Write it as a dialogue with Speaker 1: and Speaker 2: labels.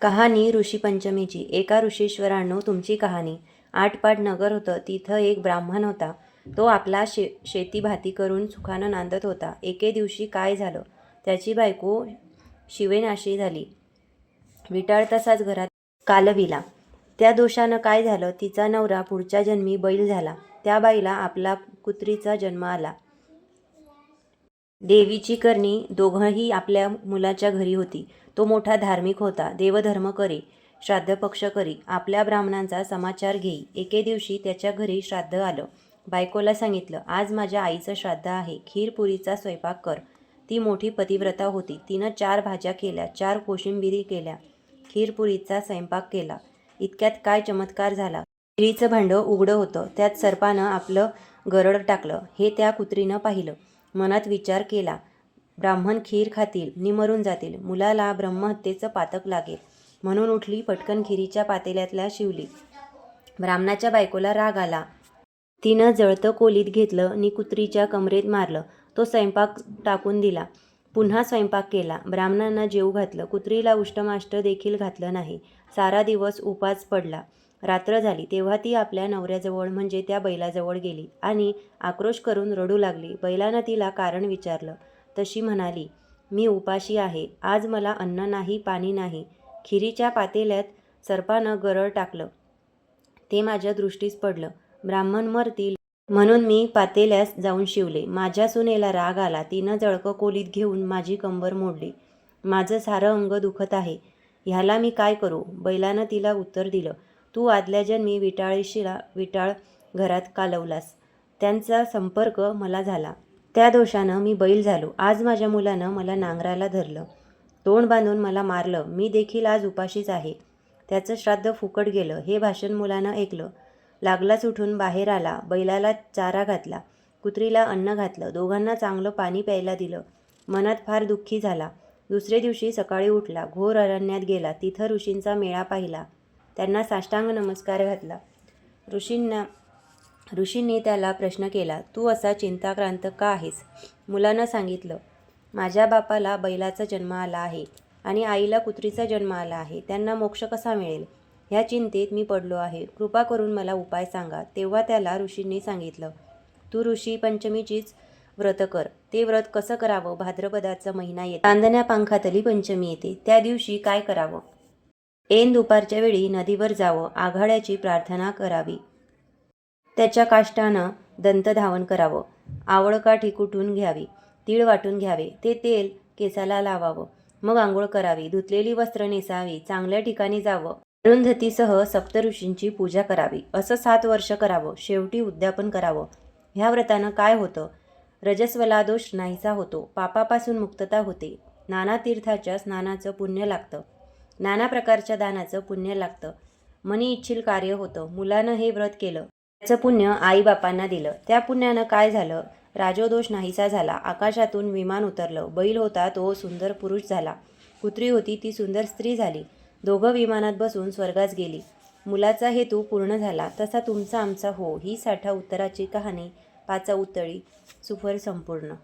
Speaker 1: कहाणी ऋषीपंचमीची. एका ऋषीश्वरांनो तुमची कहाणी. आठपाट नगर होतं. तिथं एक ब्राह्मण होता. तो आपला शे शेती भाती करून सुखानं नांदत होता. एके दिवशी काय झालं? त्याची बायको शिवेनाशी झाली. विटाळ तसाच घरात कालविला. त्या दोषानं काय झालं? तिचा नवरा पुढच्या जन्मी बैल झाला. त्या बाईला आपला कुत्रीचा जन्म आला. देवीची करणी दोघंही आपल्या मुलाच्या घरी होती. तो मोठा धार्मिक होता. देवधर्म करी श्राद्ध पक्ष करी आपल्या ब्राह्मणांचा समाचार घेई. एके दिवशी त्याच्या घरी श्राद्ध आलं. बायकोला सांगितलं आज माझ्या आईचं श्राद्ध आहे. खीरपुरीचा स्वयंपाक कर. ती मोठी पतिव्रता होती. तिनं चार भाज्या केल्या चार कोशिंबिरी केल्या खीरपुरीचा स्वयंपाक केला. इतक्यात काय चमत्कार झाला. खिरीचं भांडं उघडं होतं. त्यात सर्पानं आपलं गरड टाकलं. हे त्या कुत्रीनं पाहिलं. मनात विचार केला. ब्राह्मण खीर खातील निमरून जातील. मुलाला ब्रह्महत्येचं पातक लागेल. म्हणून उठली पटकन खिरीच्या पातेल्यातल्या शिवली. ब्राह्मणाच्या बायकोला राग आला. तिनं जळतं कोलीत घेतलं आणि कुत्रीच्या कमरेत मारलं. तो स्वयंपाक टाकून दिला. पुन्हा स्वयंपाक केला. ब्राह्मणांना जेव घातलं. कुत्रीला उष्टमाष्ट देखील घातलं नाही. सारा दिवस उपास पडला. रात्र झाली तेव्हा ती आपल्या नवऱ्याजवळ म्हणजे त्या बैलाजवळ गेली आणि आक्रोश करून रडू लागली. बैलानं तिला कारण विचारलं. तशी म्हणाली मी उपाशी आहे. आज मला अन्न नाही पाणी नाही. खिरीच्या पातेल्यात सर्पानं गरळ टाकलं. ते माझ्या दृष्टीस पडलं. ब्राह्मण मरतील म्हणून मी पातेल्यास जाऊन शिवले. माझ्या सुनेला राग आला. तिनं जळकं कोलीत घेऊन माझी कंबर मोडली. माझं सारं अंग दुखत आहे. ह्याला मी काय करू? बैलानं तिला उत्तर दिलं. तू आदल्या जन्मी विटाळीशीला विटाळ घरात कालवलास त्यांचा संपर्क मला झाला. त्या दोषानं मी बैल झालो. आज माझ्या मुलानं मला नांगराला धरलं. तोंड बांधून मला मारलं. मी देखील आज उपाशीच आहे. त्याचं श्राद्ध फुकट गेलं. हे भाषण मुलानं ऐकलं. लागलाच उठून बाहेर आला. बैलाला चारा घातला. कुत्रीला अन्न घातलं. दोघांना चांगलं पाणी प्यायला दिलं. मनात फार दुःखी झाला. दुसरे दिवशी सकाळी उठला. घोर अरण्यात गेला. तिथं ऋषींचा मेळा पाहिला. त्यांना साष्टांग नमस्कार घातला. ऋषींना ऋषींनी त्याला प्रश्न केला तू असा चिंताक्रांत का आहेस? मुलानं सांगितलं माझ्या बापाला बैलाचा जन्म आला आहे आणि आईला कुत्रीचा जन्म आला आहे. त्यांना मोक्ष कसा मिळेल? ह्या चिंतेत मी पडलो आहे. कृपा करून मला उपाय सांगा. तेव्हा त्याला ऋषींनी सांगितलं तू ऋषी पंचमीचीच व्रत कर. ते व्रत कसं करावं? भाद्रपदाचा महिना येत. चांदण्या पंखातली पंचमी येते. त्या दिवशी काय करावं? ऐन दुपारच्या वेळी नदीवर जावं आघाड्याची प्रार्थना करावी. त्याच्या काष्टानं दंतधावन करावं. आवळकाठी कुटून घ्यावी? तीळ वाटून घ्यावे. ते तेल केसाला लावावं. मग आंघोळ करावी. धुतलेली वस्त्र नेसावी. चांगल्या ठिकाणी जावं. अरुंधतीसह सप्तऋषींची पूजा करावी. असं सात वर्ष करावं. शेवटी उद्यापन करावं. ह्या व्रतानं काय होतं? रजस्वला दोष नाहीसा होतो. पापापासून मुक्तता होते. नाना तीर्थाच्या स्नानाचं पुण्य लागतं. नाना प्रकारच्या दानाचं पुण्य लागतं. मनी इच्छिल कार्य होतं. मुलानं हे व्रत केलं. त्याचं पुण्य आईबापांना दिलं. त्या पुण्यानं काय झालं? राजोदोष नाहीसा झाला. आकाशातून विमान उतरलं. बैल होता तो सुंदर पुरुष झाला. कुत्री होती ती सुंदर स्त्री झाली. दोघं विमानात बसून स्वर्गास गेली. मुलाचा हेतू पूर्ण झाला. तसा तुमचा आमचा हो. ही साठा उत्तराची कहाणी. पाचा उतळी सुफर संपूर्ण.